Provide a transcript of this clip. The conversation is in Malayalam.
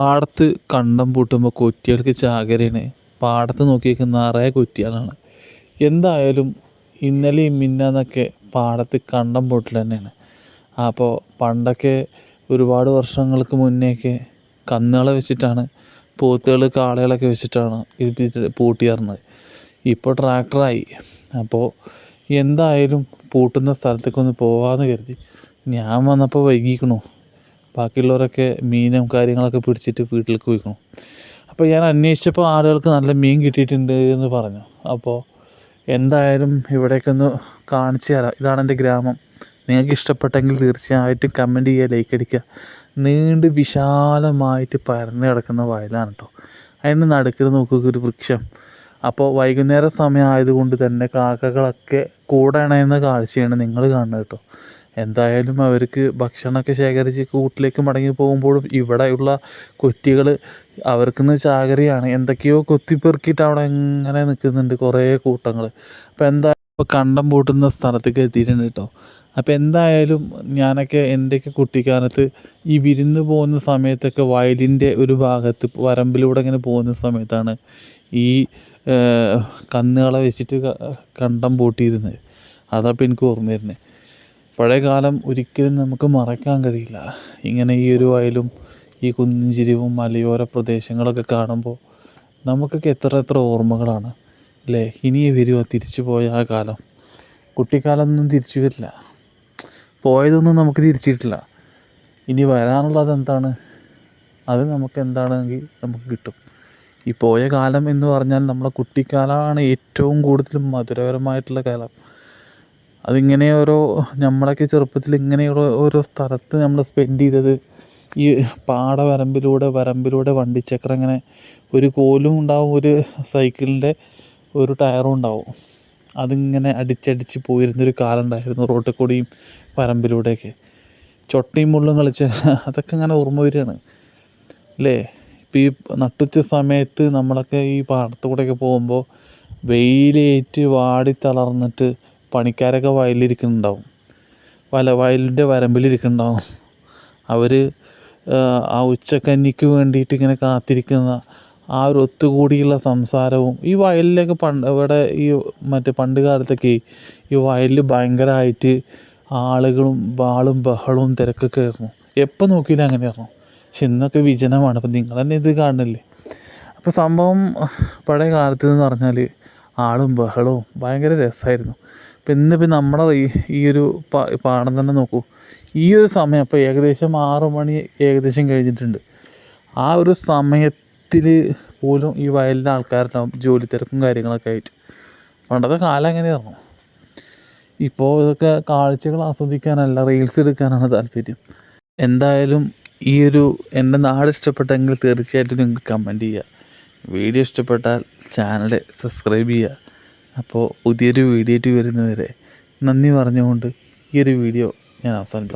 പാടത്ത് കണ്ടം പൂട്ടുമ്പോൾ കുറ്റികൾക്ക് ചാകരയാണ്. പാടത്ത് നോക്കിയേക്ക് നിറയെ കുറ്റികളാണ്. എന്തായാലും ഇന്നലെയും മിന്നാന്നൊക്കെ പാടത്ത് കണ്ടം പൂട്ടൽ തന്നെയാണ്. അപ്പോൾ പണ്ടൊക്കെ ഒരുപാട് വർഷങ്ങൾക്ക് മുന്നേയൊക്കെ കന്നുകളെ വെച്ചിട്ടാണ് പോത്തുകൾ കാളകളൊക്കെ വെച്ചിട്ടാണ് ഇത് പൂട്ടിയിരുന്നത് ഇപ്പോൾ ട്രാക്ടറായി. അപ്പോൾ എന്തായാലും പൂട്ടുന്ന സ്ഥലത്തേക്കൊന്ന് പോകാമെന്ന് കരുതി. ഞാൻ വന്നപ്പോൾ വൈകിക്കണു. ബാക്കിയുള്ളവരൊക്കെ മീനും കാര്യങ്ങളൊക്കെ പിടിച്ചിട്ട് വീട്ടിലേക്ക് പോയിക്കണം. അപ്പോൾ ഞാൻ അന്വേഷിച്ചപ്പോൾ ആളുകൾക്ക് നല്ല മീൻ കിട്ടിയിട്ടുണ്ട് എന്ന് പറഞ്ഞു. അപ്പോൾ എന്തായാലും ഇവിടേക്കൊന്ന് കാണിച്ചു തരാം. ഇതാണ് എന്റെ ഗ്രാമം. നിങ്ങൾക്ക് ഇഷ്ടപ്പെട്ടെങ്കിൽ തീർച്ചയായിട്ടും കമന്റ് ചെയ്യുക ലൈക്ക് അടിക്കുക. നീണ്ട് വിശാലമായിട്ട് പരന്നു കിടക്കുന്ന വയലാണ് കേട്ടോ അതിന് നടുക്കിൽ നോക്കുക ഒരു വൃക്ഷം. അപ്പോൾ വൈകുന്നേര സമയം ആയതുകൊണ്ട് തന്നെ കാക്കകളൊക്കെ കൂടെ ഇണയുന്ന കാഴ്ചയാണ് നിങ്ങൾ കാണുന്നത് കേട്ടോ എന്തായാലും അവർക്ക് ഭക്ഷണമൊക്കെ ശേഖരിച്ച് കൂട്ടിലേക്ക് മടങ്ങി പോകുമ്പോഴും ഇവിടെയുള്ള കുറ്റികൾ അവർക്കിന്ന് ചാകരയാണ്. എന്തൊക്കെയോ കൊത്തിപ്പെറുക്കിയിട്ട് അവിടെ എങ്ങനെ നിൽക്കുന്നുണ്ട് കുറേ കൂട്ടങ്ങൾ. അപ്പോൾ എന്താ ഇപ്പോൾ കണ്ടം പൂട്ടുന്ന സ്ഥലത്തേക്ക് എത്തിയിട്ടുണ്ട് കേട്ടോ. അപ്പോൾ എന്തായാലും ഞാനൊക്കെ എന്റെയൊക്കെ കുട്ടിക്കാലത്ത് ഈ വിരുന്ന് പോകുന്ന സമയത്തൊക്കെ വയലിന്റെ ഒരു ഭാഗത്ത് വരമ്പിലൂടെ ഇങ്ങനെ പോകുന്ന സമയത്താണ് ഈ കന്നുകളെ വെച്ചിട്ട് കണ്ടം പൂട്ടിയിരുന്നത്. അതപ്പോൾ എനിക്ക് ഓർമ്മ വരുന്നത്. പഴയ കാലം ഒരിക്കലും നമുക്ക് മറക്കാൻ കഴിയില്ല. ഇങ്ങനെ ഈ ഒരു വയലും ഈ കുന്നിൻ മലയോര പ്രദേശങ്ങളൊക്കെ കാണുമ്പോൾ നമുക്കൊക്കെ എത്ര എത്ര ഓർമ്മകളാണ് അല്ലേ? ഇനി വരുമോ തിരിച്ചു പോയ ആ കാലം? കുട്ടിക്കാലമൊന്നും തിരിച്ചു വരില്ല. പോയതൊന്നും നമുക്ക് തിരിച്ചിട്ടില്ല. ഇനി വരാനുള്ളത് എന്താണ്? അത് നമുക്ക് എന്താണെങ്കിൽ നമുക്ക് കിട്ടും. ഈ പോയ കാലം എന്ന് പറഞ്ഞാൽ നമ്മളെ കുട്ടിക്കാലമാണ് ഏറ്റവും കൂടുതൽ മധുരകരമായിട്ടുള്ള കാലം. അതിങ്ങനെ ഓരോ നമ്മളൊക്കെ ചെറുപ്പത്തിൽ ഇങ്ങനെയുള്ള ഓരോ സ്ഥലത്ത് നമ്മൾ സ്പെൻഡ് ചെയ്തത് ഈ പാട വരമ്പിലൂടെ വരമ്പിലൂടെ വണ്ടിച്ചക്രം ഇങ്ങനെ ഒരു കോലും ഉണ്ടാവും ഒരു സൈക്കിളിന്റെ ഒരു ടയറും ഉണ്ടാവും. അതിങ്ങനെ അടിച്ചടിച്ച് പോയിരുന്നൊരു കാലം ഉണ്ടായിരുന്നു റോട്ടിൽ കൂടിയും വരമ്പിലൂടെയൊക്കെ. ചൊട്ടയും മുള്ളും കളിച്ച് അതൊക്കെ ഇങ്ങനെ ഓർമ്മ വരികയാണ്. അല്ലേ ഇപ്പോൾ ഈ നട്ടുച്ച സമയത്ത് നമ്മളൊക്കെ ഈ പാടത്തൂടെയൊക്കെ പോകുമ്പോൾ വെയിലേറ്റ് വാടി തളർന്നിട്ട് പണിക്കാരൊക്കെ വയലിലിരിക്കുന്നുണ്ടാവും. വല വയലിന്റെ വരമ്പിലിരിക്കുന്നുണ്ടാവും. അവർ ആ ഉച്ചക്കഞ്ഞിക്ക് വേണ്ടിയിട്ട് ഇങ്ങനെ കാത്തിരിക്കുന്ന ആ ഒരു ഒത്തുകൂടിയുള്ള സംസാരവും ഈ വയലിലൊക്കെ പണ്ട് ഇവിടെ ഈ മറ്റേ പണ്ട് കാലത്തൊക്കെ ഈ വയലിൽ ഭയങ്കരമായിട്ട് ആളുകളും ബാളും ബഹളവും തിരക്കൊക്കെ ആയിരുന്നു. എപ്പോൾ നോക്കിയാലും അങ്ങനെയായിരുന്നു. പക്ഷെ ഇന്നൊക്കെ വിജനമാണ്. അപ്പം നിങ്ങൾ തന്നെ ഇത് കാണുന്നില്ലേ? അപ്പോൾ സംഭവം പഴയ കാലത്ത് എന്ന് പറഞ്ഞാൽ ആളും ബഹളവും ഭയങ്കര രസമായിരുന്നു. ഇപ്പം ഇന്നിപ്പോൾ നമ്മുടെ ഈ ഈ ഒരു പാടം തന്നെ നോക്കൂ. ഈ ഒരു സമയം ഇപ്പോൾ ഏകദേശം ആറു മണി ഏകദേശം കഴിഞ്ഞിട്ടുണ്ട്. ആ ഒരു സമയത്തിൽ പോലും ഈ വയലിലെ ആൾക്കാരുണ്ടാവും ജോലി തിരക്കും കാര്യങ്ങളൊക്കെ ആയിട്ട്. പണ്ടത്തെ കാലം എങ്ങനെയായിരുന്നു? ഇപ്പോൾ ഇതൊക്കെ കാഴ്ചകൾ ആസ്വദിക്കാനല്ല റീൽസ് എടുക്കാനാണ് താല്പര്യം. എന്തായാലും ഈ ഒരു എന്റെ നാട് ഇഷ്ടപ്പെട്ടെങ്കിൽ തീർച്ചയായിട്ടും നിങ്ങൾക്ക് കമന്റ് ചെയ്യുക. വീഡിയോ ഇഷ്ടപ്പെട്ടാൽ ചാനൽ സബ്സ്ക്രൈബ് ചെയ്യുക. അപ്പോൾ പുതിയൊരു വീഡിയോ ആയിട്ട് വരുന്നവരെ നന്ദി പറഞ്ഞുകൊണ്ട് ഈ ഒരു വീഡിയോ ഞാൻ അവസാനിപ്പിക്കാം.